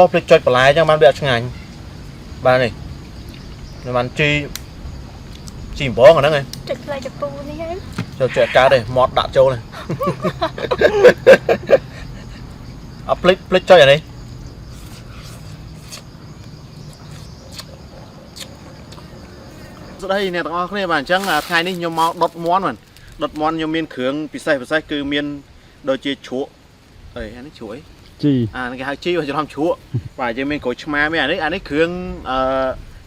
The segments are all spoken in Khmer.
អូភ្លេចចុចបន្លែអញ្ចឹងបានវាអត់ឆ្ងាញ់បាទនេះនេះបានជីជីអំបងអាហ្នឹងឯងចុចផ្លែចពូនេះហើយចូលចុចកើតទេមាត់ដាក់ចូលទេអត់ភ្លេចភ្លេចចុចអានេះស្ដីអ្នកទាំងអស់គ្នាបាទអញ្ចឹងថ្ងៃនេះខ្ញុំមកដុតមន់បាទដុតមន់ខ្ញុំមានគ្រឿងពិសេសពិសេសគឺមានដូចជាជ្រក់អីអានេះជ្រក់អី ជីអានេះគេហៅជីច្រឡំជ្រក់បាទយើងមានក្រូចឆ្មាមានអានេះអានេះគ្រឿងអឺ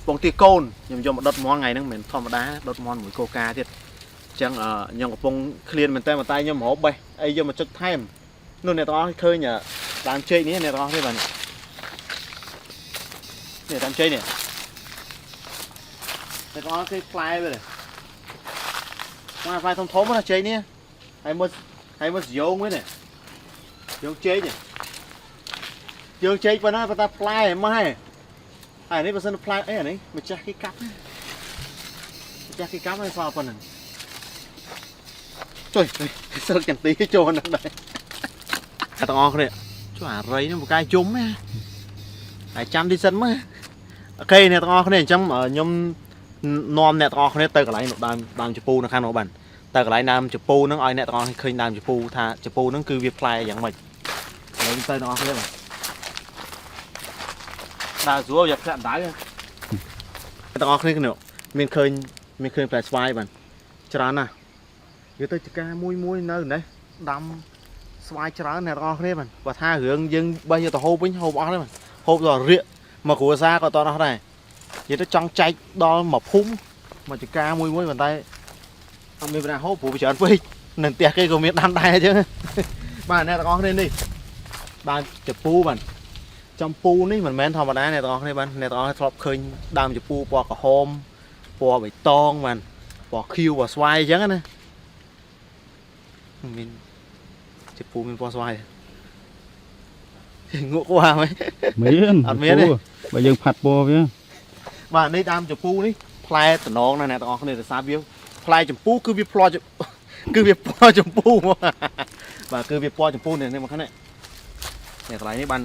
ពងទាកូនខ្ញុំយកមកដុតមន់ថ្ងៃហ្នឹងមិនមែនធម្មតាដុតមន់មួយកូកាទៀតអញ្ចឹងអឺខ្ញុំកំពុងឃ្លានមែនតើតែខ្ញុំរហូតបេះអីយកមកចុចថែមនោះអ្នកទាំងអស់ឃើញដើមចេកនេះអ្នកទាំងអស់នេះបាទនេះនេះដើមចេកនេះអ្នកទាំងអស់គេផ្លែវាទេមកផ្លែធំធំៗណាចេកនេះហើយមើលហើយមើលសយងវិញនេះយកចេកនេះ យើងចេកប៉ុណ្ណាប៉ុន្តែផ្លែម៉ែហើយនេះបើសិនផ្លែអីអានេះម្ចាស់គេកាប់ណាម្ចាស់គេកាប់ហើយសល់ប៉ុណ្ណឹងចុយសឹកចន្ទីចូលហ្នឹងដែរតែទាំងអស់គ្នាចុះអារៃហ្នឹងបកាយជុំណាហើយចាំទីសិនមើលអូខេអ្នកទាំងអស់គ្នាអញ្ចឹងខ្ញុំនាំអ្នកទាំងអស់គ្នាទៅកន្លែងដើមដើមជពូនៅខាងនោះបានទៅកន្លែងដើមជពូហ្នឹងឲ្យអ្នកទាំងអស់គ្នាឃើញដើមជពូថាជពូហ្នឹងគឺវាផ្លែយ៉ាងម៉េចហើយទៅទាំងអស់គ្នាបាទ ដើរស្រួលយកផ្លាក់ដៅទាំងអស់គ្នាគ្នាមានឃើញមានឃើញផ្លែស្វាយបានច្រើនណាស់និយាយទៅចការមួយមួយនៅនេះដាំស្វាយច្រើនអ្នកទាំងអស់គ្នាបានបើថារឿងយើងបេះយកទៅហូបវិញហូបអស់ទេបានហូបដល់រៀកមកគ្រួសារក៏តអស់ដែរនិយាយទៅចង់ចែកដល់មួយភូមិមកចការមួយមួយប៉ុន្តែអត់មានប្រាហូបព្រោះវាច្រើនពេកនៅផ្ទះគេក៏មានដាំដែរអញ្ចឹងបាទអ្នកទាំងអស់គ្នានេះបានចពូបាន ចំពូនេះមិនមែនធម្មតាអ្នកទាំងអស់គ្នាបានអ្នកទាំងអស់គ្នាធ្លាប់ឃើញដើមចំពូពណ៌ក្រហមពណ៌បៃតងបានពណ៌ខៀវពណ៌ស្វាយអញ្ចឹងណាមានចំពូមានពណ៌ស្វាយងក់ quá ហ្មងមានអត់មានទេពូបើយើងផាត់ពណ៌វាបាទនេះដើមចំពូនេះផ្លែតំណងណាអ្នកទាំងអស់គ្នាដោយសារវាផ្លែចំពូគឺវាផ្លោះចំគឺវាពណ៌ចំពូមកបាទគឺវាពណ៌ចំពូនេះនេះមកខាងនេះនេះកន្លែងនេះបាន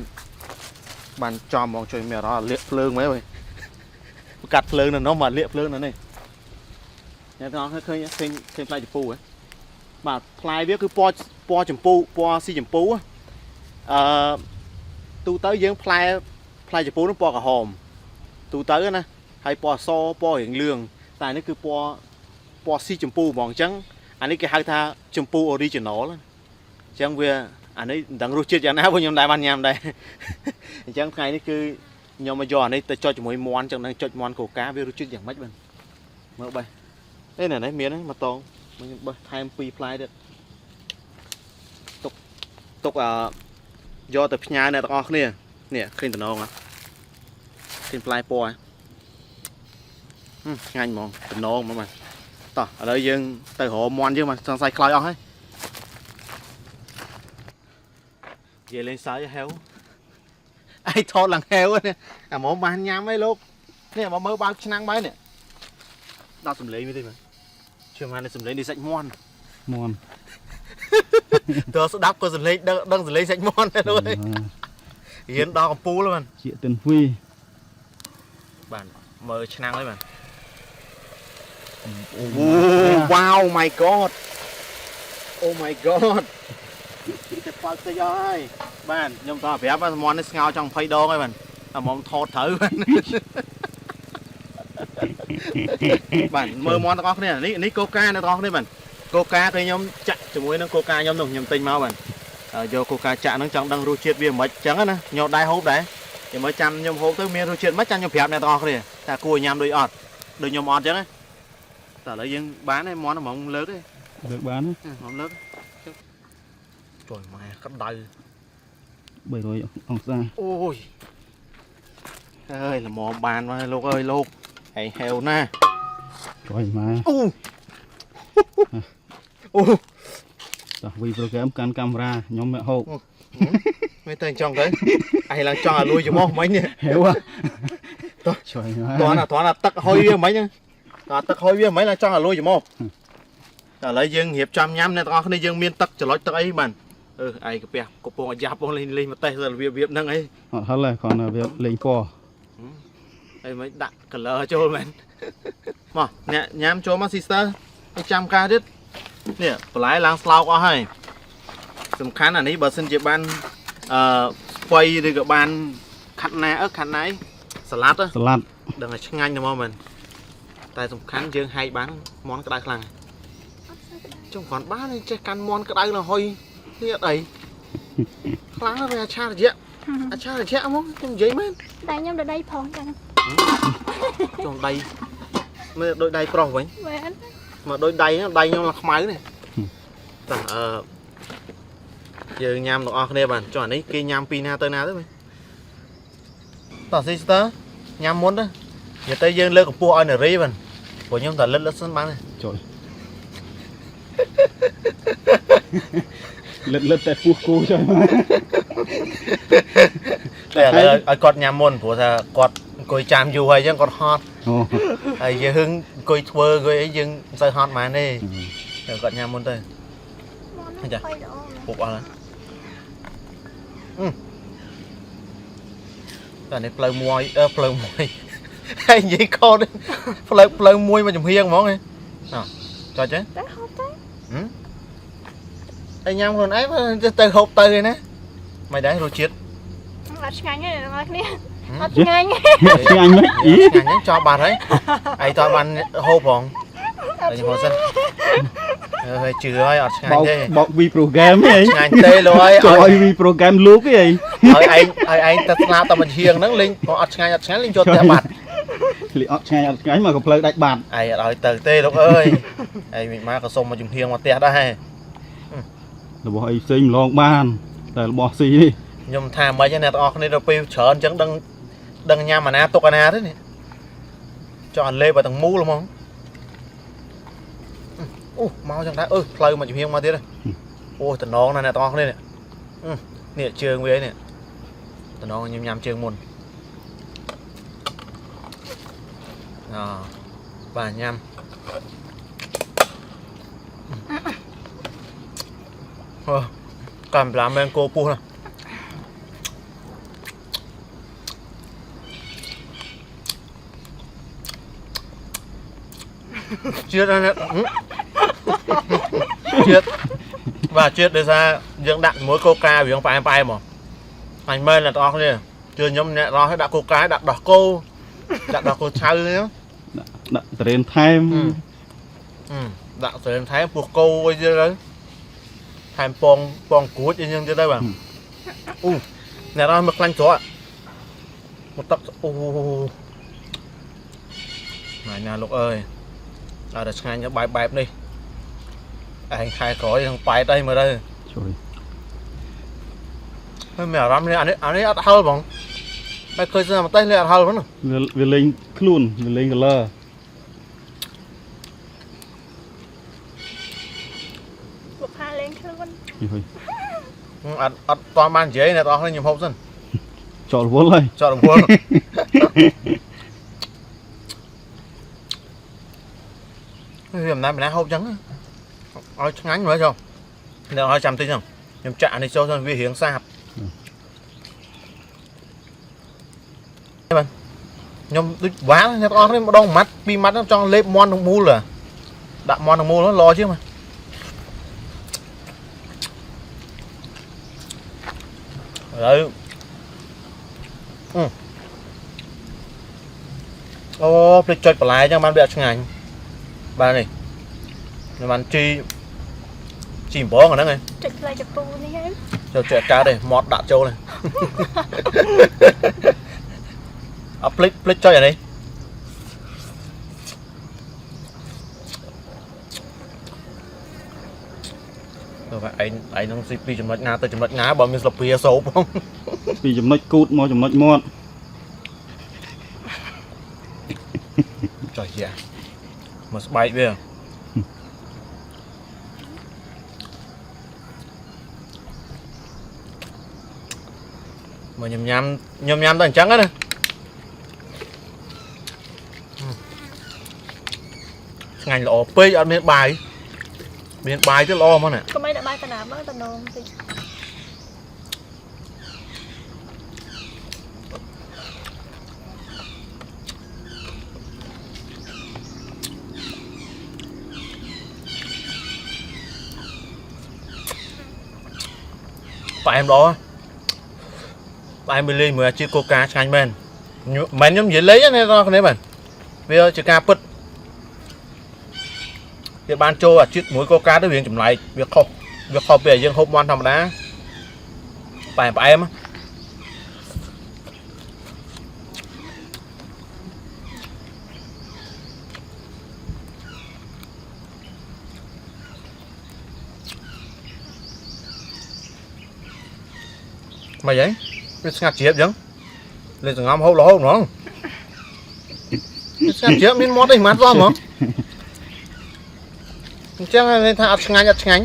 បានចំហ្មងជួយមានអារម្មណ៍លាកភ្លើងមែនហ៎កាត់ភ្លើងនៅនោះមកលាកភ្លើងនៅនេះអ្នកទាំងអស់គ្នាឃើញឃើញឃើញផ្លែចំពូហ៎បាទផ្លែវាគឺពណ៌ពណ៌ចំពូពណ៌ស៊ីចំពូហ៎អឺទូទៅយើងផ្លែផ្លែចំពូនោះពណ៌ក្រហមទូទៅណាហើយពណ៌អសពណ៌រៀងលឿងតែនេះគឺពណ៌ពណ៌ស៊ីចម្ពូហ្មងអញ្ចឹងអានេះគេហៅថាចម្ពូ original ណាអញ្ចឹងវា អានេះមិនដឹងរសជាតិយ៉ាងណាព្រោះខ្ញុំដែរបានញ៉ាំដែរអញ្ចឹងថ្ងៃនេះគឺខ្ញុំមកយកអានេះទៅចុចជាមួយមន់អញ្ចឹងនឹងចុចមន់កូកាវារសជាតិយ៉ាងម៉េចបាទមើលបេះអេណែនេះមានហ្នឹងមកតងមកខ្ញុំបេះថែម2ផ្លែទៀតទុកទុកអឺយកទៅផ្ញើអ្នកទាំងអស់គ្នានេះឃើញតំណងហ៎ឃើញផ្លែពណ៌ហ៎ហឹមឆ្ងាញ់ហ្មងតំណងហ្មងបាទតោះឥឡូវយើងទៅរកមន់យើងមកសង្ស័យខ្លោចអស់ហើយ និយាយលេងសើចហេវឯងថតឡើងហេវនេះអាហ្មងបានញ៉ាំអីលោកនេះមកមើលបើកឆ្នាំងបើនេះដល់សំលេងវាតិចមើលជឿមកនេះសំលេងនេះសាច់មន់មន់តើស្ដាប់ក៏សំលេង ដឹងដឹងសំលេងសាច់មន់ដែរលោកអើយរៀនដល់កំពូលហើយបានជាទិនវីបាទមើលឆ្នាំងហើយបាទអូវ៉ាវ my god អូ my god តែប៉ាល់តិចអស់ហើយបាទខ្ញុំតោះប្រាប់ថាមន់នេះស្ងោរចង់20ដងហើយបាទតែមកថតត្រូវបាទបាទមើលមន់ទាំងអស់គ្នានេះនេះកូកាអ្នកទាំងអស់គ្នាបាទកូកាគឺខ្ញុំចាក់ជាមួយនឹងកូកាខ្ញុំនោះខ្ញុំទិញមកបាទហើយយកកូកាចាក់ហ្នឹងចង់ដឹងរសជាតិវាមិនខ្មិចអញ្ចឹងណាខ្ញុំដែរហូបដែរចាំមើលចាំខ្ញុំហូបទៅមានរសជាតិមិនចាំខ្ញុំប្រាប់អ្នកទាំងអស់គ្នាថាគួរញ៉ាំដូចអត់ដូចខ្ញុំអត់អញ្ចឹងណាតែឥឡូវយើងបានហើយមន់ហ្មងលើកទេលើកបានហ្មងលើក ជួយម៉ែក្តៅ300អង្សាអូយអើយល្មមបានមកលោកអើយលោកហើយហេវណាចុយម៉ែអូអូតោះវីប្រូក្រាមកាន់កាមេរ៉ាខ្ញុំមកហូបមិនទៅអញ្ចឹងទៅឯងឡើងចង់ឲ្យលួយច្រមុះមិញហេវតោះចុយម៉ែតោះណាតោះណាទឹកហុយវាមិញតោះទឹកហុយវាមិញឡើងចង់ឲ្យលួយច្រមុះតែឥឡូវយើងរៀបចំញ៉ាំអ្នកទាំងអស់គ្នាយើងមានទឹកច្រឡុចទឹកអីបាន អឺឯងកាពះកំពុងអាយ៉ាប់បងលេងលេងមកតេះទៅរបៀបរបៀបហ្នឹងអីអត់ហិលទេគ្រាន់តែវាលេងពណ៌អីមិនដាក់ color ចូលមែនមកអ្នកញ៉ាំចូលមក sister ឲ្យចាំការទៀតនេះបន្លែឡើងស្លោកអស់ហើយសំខាន់អានេះបើសិនជាបានអឺស្ពៃឬក៏បានខាត់ណាអឺខាត់ណាអីសាឡាត់ហ៎សាឡាត់ដឹងតែឆ្ងាញ់ណាស់មកមែនតែសំខាន់យើងហែកបានមន់ក្តៅខ្លាំងចុងគ្រាន់បានទេចេះកាន់មន់ក្តៅនៅហុយ នេះអត់អីខ្លាំងណាស់វាអាឆារយៈអាឆារយៈហ្មងខ្ញុំនិយាយមែនតែខ្ញុំទៅដៃផងចឹងចុងដៃមើលដូចដៃប្រុសវិញមែនមកដូចដៃហ្នឹងដៃខ្ញុំឡើងខ្មៅនេះតោះអឺយើងញ៉ាំទាំងអស់គ្នាបានចុះអានេះគេញ៉ាំពីណាទៅណាទៅមែនតោះ sister ញ៉ាំមុនទៅនិយាយទៅយើងលើកកម្ពស់ឲ្យនារីបានព្រោះខ្ញុំតែលិតលិតសិនបានទេចូល លិតលិតតែពោះគូចុះតែឥឡូវឲ្យគាត់ញ៉ាំមុនព្រោះថាគាត់អង្គុយចាំយូរហើយអញ្ចឹងគាត់ហត់អូហើយយើងអង្គុយធ្វើអង្គុយអីយើងមិនសូវហត់ហ្មងទេតែគាត់ញ៉ាំមុនទៅមកចានេះបាយល្អមែនពុកអស់ហើយអឺតែនេះផ្លូវមួយអឺផ្លូវមួយហើយនិយាយខុសទេផ្លូវផ្លូវមួយមកចំហៀងហ្មងហ៎ណ៎ចុចទេតែហូបទៅហើ យញ៉ាំខ្លួនឯងទៅទៅហូបទៅឯណាមិនដែររសជាតិអត់ឆ្ងាញ់ទេអ្នកនរគ្នាហឹមអត់ឆ្ងាញ់ទេឆ្ងាញ់មិនអីឆ្ងាញ់ហ្នឹងចោលបាត់ហើយឯងតើបានហូបផងតែខ្ញុំសិនអើហើយជឿហើយអត់ឆ្ងាញបោ់កទេបោកវីប្រូហ្គេមហីឆ្ងាញ់ទេលោកអើយចូលឲ្យឲ្យវីប្រូហ្គេមលូកហីឲ្យឯងឲ្យឯងទៅស្លាប់តែមិនហៀងហ្នឹងលេងក៏អត់ឆ្ងាញ់អត់ឆ្ងាញ់លេងយកតែបាត់លីអត់ឆ្ងាញ់អត់ឆ្ងាញ់មកក៏ផ្លូវដាច់បាត់ឯងអត់ឲ្យទៅទេលោកអើយឯងមិនមកក៏សុំមកជំហៀងមកផ្ទះដែរ របស់អីផ្សេងម្លងបាន តែរបស់ស៊ីនេះខ្ញុំថាមិនហ្នឹងអ្នកទាំងអស់គ្នាទៅពេលច្រើនអញ្ចឹងដឹងដឹងញ៉ាំអាណាទុកអាណាទេនេះចង់ឲ្យលេបឲ្យទាំងមូលហ្មងអូមកចឹងដែរអឺផ្លូវមកជំហៀងមកទៀតអូតំណងណាស់អ្នកទាំងអស់គ្នានេះនេះជើងវានេះតំណងខ្ញុំញ៉ាំជើងមុនអបាទញ៉ាំអូ កំប្លាមែនគោពុះណាជាតិហ្នឹងជាតិបាទជាតិដោយសារយើងដាក់ជាមួយកូកាវាផ្អែមផ្អែមហ្មងអញមែនអ្នកទាំងអស់គ្នាជឿខ្ថែមហឹមហឹមដាក់ស្រែមថែមពោះគោអីទៀតទៅថែមពងពងគួចអីហ្នឹងទៀតទៅបាទអូអ្នករស់មកខ្លាញ់ស្រកមកទឹកអូណៃណាលោកអើយអត់តែឆ្ងាញ់ទៅបែបបែបនេះឯងខែក្រោយនឹងបែបអីមើលទៅជួយហើយមានអារម្មណ៍នេះអានេះអានេះអត់ហឹលបងតែឃើញស្នាមតេះនេះអត់ហឹលផងណាវាវាលេងខ្លួនវាលេង color បុកផាលេងខ្លួ ននេះហុយអត់អត់តបាននិយាយអ្នកទាំងអស់គ្នាខ្ញុំហូបសិនចូលរវល់ហើយចោតរង្វល់វាមិនណាមិនណាហូបចឹងឲ្យឆ្ងាញ់មើលចុះនៅឲ្យចាំតិចហ្នឹងខ្ញុំចាក់អានេះចូលទៅវារៀងសាបបានខ្ញុំដូចវ៉ាល់អ្នកទាំងអស់គ្នាម្ដងមួយម៉ាត់ពីរម៉ាត់ហ្នឹងចង់លេបមន់ទាំងមូលហ៎ដាក់មន់ទាំងមូលហ្នឹងល្អជាងមក ឥឡូវអូភ្លេចចុចបន្លែអញ្ចឹងបានវាអត់ឆ្ងាញ់បាទនេះខ្ញុំបានជីជីអំបងអាហ្នឹងឯងចុចផ្លែចពូនេះហើយចូលចុចកើតទេមាត់ដាក់ចូលទេអត់ភ្លេចភ្លេចចុចអានេះ ទៅបាទឯងឯងនឹងស៊ីពីចំណុចណាទៅចំណុចណាបើមានស្លាបព្រាសោបផងពីចំណុចគូតមកចំណុចមាត់ចុយយ៉ាមកស្បែកវាមកញ៉ាំញ៉ាំញ៉ាំញ៉ាំទៅអញ្ចឹងណាឆ្ងាញ់ល្អពេកអត់មានបាយ មានបាយទៅល្អមកណាកុំអីដាក់បាយកណ្ដាលមកតំណងតិចផ្អែមល្អផ្អែមមីលីមួយអាជីកូកាឆ្ងាញ់មែនមិនខ្ញុំនិយាយលេងណាបងប្អូនបាទវាជាការពិត វាបានចូលអាជីពមួយកូកាទៅវាចម្លែកវាខុសវាខុសពីយើងហូបមាន់ធម្មតាផ្អែមផ្អែមណា mày vậy cái ngạt chếp chứ lên từ ngắm hậu lỗ đúng không ngạt chếp nên mót đây mát ra mà chắc là lên thả ngánh ắt ngánh à triệt men ចឹងហើយថាអត់ឆ្ងាញ់អត់ឆ្ងាញ់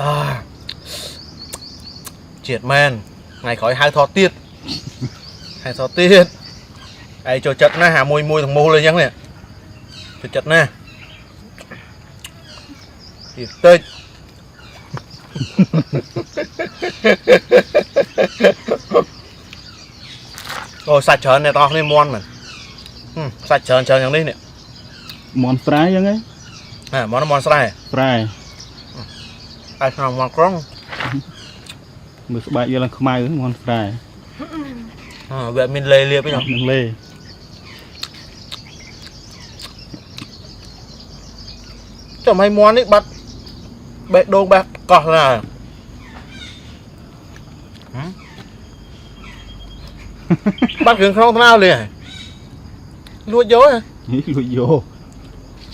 អាជាតិមែនថ្ងៃក្រោយហៅថតទៀតហៅថតទៀតឯងចូលចិត្តណាស់ហាមួយមួយទាំងមូលអីចឹងនេះចូលចិត្តណាស់ រែអញ្ចឹងឯង à món món sai ស្រែ ai không món con មើលស្បែកវាឡើងខ្មៅមន់ស្រែ à, vậy mình lê liệp với nhau នឹងលេ เบะโดงแบบก่อนนะบ้านเขื่นคลองตะาวเลยลวดโยอะนี่ลวดโย่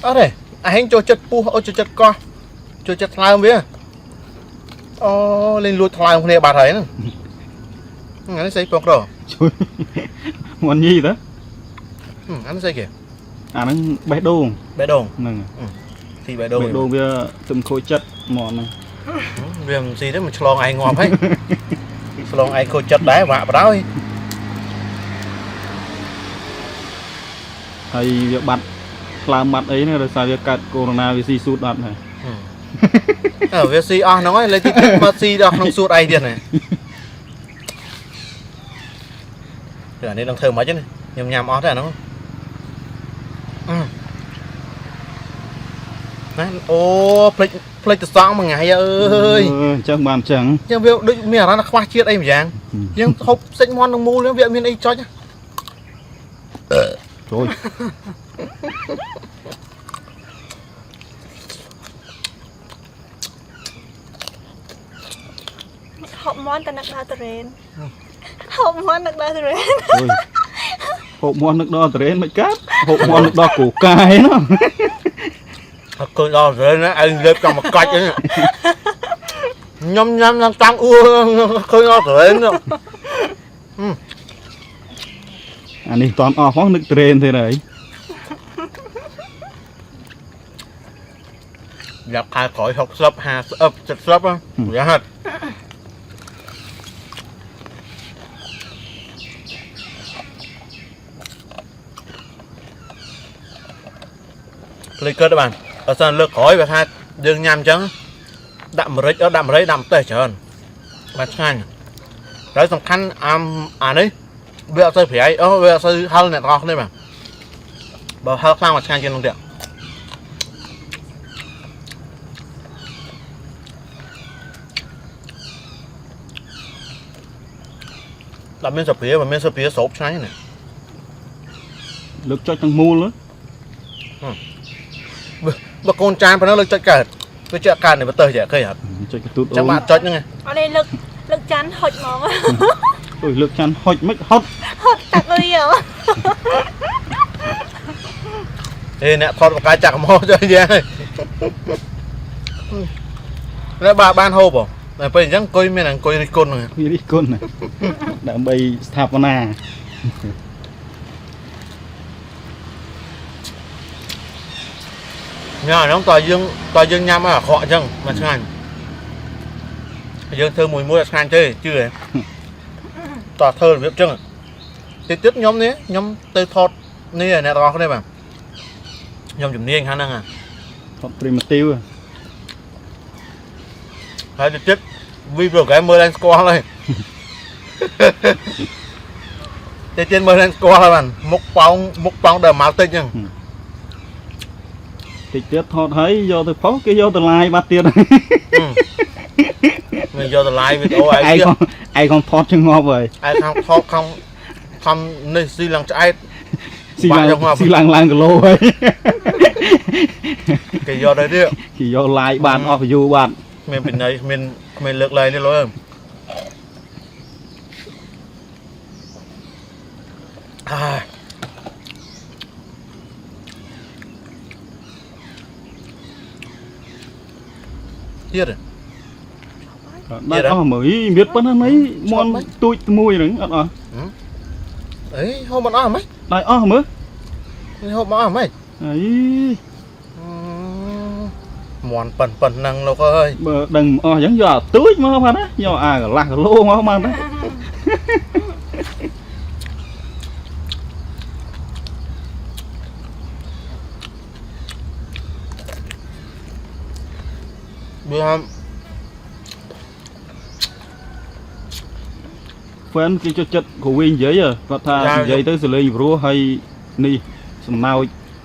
อะไรยอาเฮงโจจัดปูเอาโจจัดก่อโจจัดทลายเวียอ๋อเล่นลวดทลายของเรียบาดไหนั่นงั้นใส่ปลอกรอช่วยมันยี่เหรออันนั้นใส่เกี่ยอ่านั่งเบะโดงเบะโดงนั่น bệ បេះ đồn ដូងវាទំខូចចិត្តមន់ហ្នឹង vì gì đấy mà chlong ai ngọt ấy chlong ai khô chất đá vạ vào đó đi ហើយវាបាត់ខ្លើមបាត់អីហ្នឹងដោយសារវាកើតកូវីដ -19 វាស៊ីស៊ូតអត់ហើយ ở việc si à nói lấy tí mà si đọc không suốt ai tiền này Rồi nên đồng thơm mấy chứ này nhầm nhầm ót ra nó ừ. Đấy, ô plek plek từ sáng mà ngày អឺ ơi អញ្ចឹងបានអញ្ចឹង nhưng việc đứt miệng nó là khoa chiết ấy mà chàng Ừ. nhưng hộp xanh ngon đồng mu nữa viện miền ấy cho nhá ចូលហូបមន់តែនឹកដល់តរេនហូបមន់នឹកដល់តរេនជួយហូបមន់នឹកដល់តរេនមិនកើតហូបមន់នឹកដល់គូកាយណា cơn đau rồi nó ăn lên trong một cách ấy. Nhâm nhâm nhâm tăng ua cơn đau rồi nó. Ừ. Anh đi toàn o hoang nước trên thế này. Gặp hai khỏi học sấp hà sấp sấp sấp á. Ừ. Dạ hết. Lấy cất đó bạn. អានេះតន់អស់ផងនឹកតរេនទេហើយ nhập hai khỏi học sập hà ấp chật sập á Ừ. giá hạt lấy cơ các bạn ở sân lược khỏi và hai dương nhằm chăng đậm rít ở đậm rít đậm tê trơn mà ngang đấy tầm khăn am à đấy bây giờ tôi phải ở bây giờ tôi hơi này to đấy mà bảo hơi sang mà ngang trên lông điện làm miếng sập phía và miếng sập phía sộp trái này លើកចុចទាំងមូល bà con trai phải nó lực chạy cả cái chạy cả này bà tơi chạy khơi hả ចុចកទូតអូ chẳng ន bạn chạy nữa nghe អត់នេះលឹកលឹកចាន់ហុចហ្មងអុយលើកចាន់ហុចមិនហត់ហុចតាក់អុយហ៎ Ê nè thọt một cái chặt mò cho anh ấy Nè bà ban hộp à Này bây giờ coi mình là coi đi côn rồi វានេះគុណណាដើម្បីស្ថាបនា nhà nó tòa dương tòa dương nhắm mà họ chăng? Mà ừ. sang dương thơ mùi mua sang chơi chưa ừ. tòa thơ việc chăng thì tiếp nhóm này nhóm tới thọt này nè tòa cái này mà. Nhóm chụp niên khả năng à? Thọt primitive hay thì tiếp vi vừa cái mơ lên score này. Thì trên mơ lên score là bạn một pound một pound đờ máu tinh chăng? Ừ. តែទៀតមើលឡើងស្គាល់ហើយបានមុខប៉ោងមុខប៉ោងដែលមកតិចហ្នឹងតិចទៀតថតហើយយកទៅផុសគេយកទៅឡាយបាត់ទៀតមិនយកទៅ live វីដេអូឯងឯងទៀតក៏ឯងក៏ថតចងប់ហើយឯខាងថតខាងខាងនេះស៊ីឡើងឆ្អែតស៊ីឡើងបាក់ចង្អប់ស៊ីឡើងឡើងគីឡូហើយគេយកទៅទៀតគេយកឡាយបានអស់ view បាត់គ្មានពិន័យគ្មានគ្មានលើកលែងទេលោកអើយអា ទៀតហ៎ដាច់អស់មើលអីមានប៉ុណ្ណានេះមន់ឈប់មិនទូចមួយហ្នឹងអត់អស់អេហូបមិនអស់ហ្មងដាច់អស់មើលនេះហូបមិនអស់ហ្មងអីមន់ប៉ិនប៉ិនហ្នឹងលោកអើយបើដឹងអស់អញ្ចឹងយកអាទូចមកបានណាយកអាកន្លះគីឡូមកបានណា វាហ្វេនគេចុចចិត្តក៏វិញនិយាយហ៎គាត់ថាចានិយាយទៅសលេងព្រោះហើយនេះសំណោច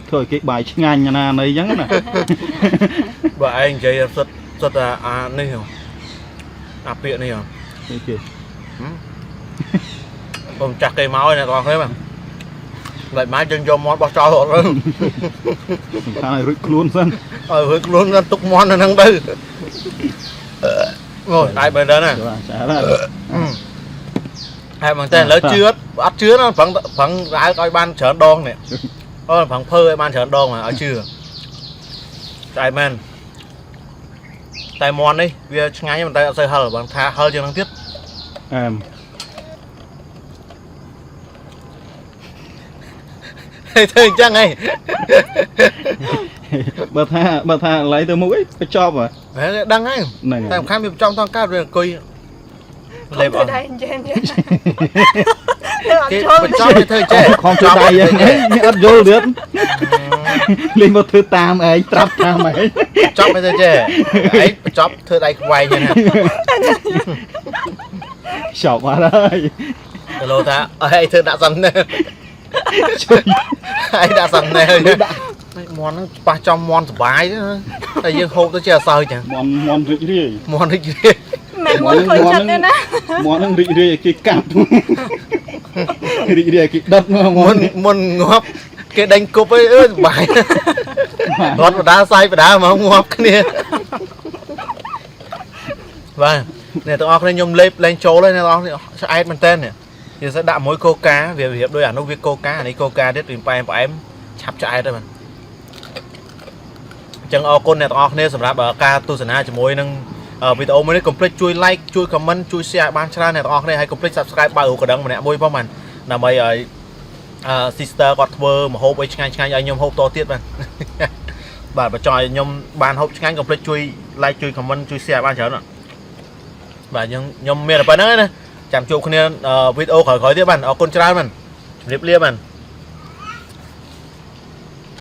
ធ្វើឲ្យគេបាយឆ្ងាញ់ណានៃអញ្ចឹងណាបើឯងនិយាយសិតសិតតែអានេះហ៎អាពាកនេះហ៎គេគេខ្ញុំចាស់គេមកហើយ អ្នកទាំងអស់គ្នាបាទ lại máy chân cho món bao cho rồi សំខាន់ឲ្យរួចខ្លួនសិន ờ hơi luôn lên tục món là năng đây rồi ai bên đó này បាទចារ៉ា hai bằng tên lớn chưa ắt chưa nó phẳng phẳng ai coi ban chở đòn này ơ phẳng phơ ai ban chở đòn mà ở chưa ai men tay món đi vì ngay nhưng mà tay xây hở bằng tha hơi cho năng tiếp អែ ម thôi chắc ngay បើថាបើថាឡៃទៅមុខអីបញ្ចប់ហ៎ Đấy, đăng ngay ហ្នឹងហើតែយសំខាន់វា trong តង់កាប់វាអង្គុយខំលេបអធ្វើស់ដៃអញ្ចឹងលើអត់គេចូលបញ្ចប់វាធ្វើចេះខំជួយដៃយ៉ាងនេះមានអត់យល់ទៀតលេងមកធ្វើតាមឯងត្រាប់តាមឯងចប់វាធ្វើចេះឯងបញ្ចប់ធ្វើដៃខ្វែងចឹងណាចប់បាត់ហើយគីឡូថាអើឯងធ្វើដាក់សំណើ ជួយឯងដាក់សំណើដាក់មន់ហ្នឹងប៉ះចំមន់សុបាយទេណាតែយើងហូបទៅជាអសើចចឹងមន់មន់រីករាយមន់នេះជាមិនមុនឃើញចិត្តទេណាមន់នឹងរីករាយឲ្យគេកាប់រីករាយឲ្យគេដុតមកមមុន់នមុនងាប់គេដេញគប់អីអើយសុបាយរត់បដាសាយបដាមកងាប់គ្នាបាទអ្នកទាំងអស់គ្នាខ្ញុំលេបលេងចូលហើយអ្នកទាំងអស់គ្នាឆ្អែតមែនតើនេះ យើង sẽ ដាក់មួយកូកាវារៀបដូចអានោះវាកូកាអានេះកូកាទៀតវាផ្អែមផ្អែមឆាប់ឆ្អែតហើយបាទអញ្ចឹងអរគុណអ្នកទាំងអស់គ្នាសម្រាប់អឺការទស្សនាជាមួយនឹងអឺវីដេអូមួយនេះកុំភ្លេចជួយ like ជួយ comment ជួយ share ឲ្យបានច្រើនអ្នកទាំងអស់គ្នាហើយកុំភ្លេច subscribe បើរូបកណ្ដឹងម្នាក់មួយផងបានដើម្បីឲ្យអឺ sister គាត់ធ្វើម្ហូបអីឆ្ងាញ់ឆ្ងាញ់ឲ្យខ្ញុំហូបតទៀតបាទបាទបើចង់ឲ្យខ្ញុំបានហូបឆ្ងាញ់កុំភ្លេចជួយ like ជួយ comment ជួយ share ឲ្យបានច្រើនណាបាទយើងខ្ញុំមានតែប៉ុណ្្នឹងឯណា ចាំជួបគ្នាអឺវីដេអូក្រោយៗទៀតបាទអរគុណច្រើនបាទជម្រាបលាបាទ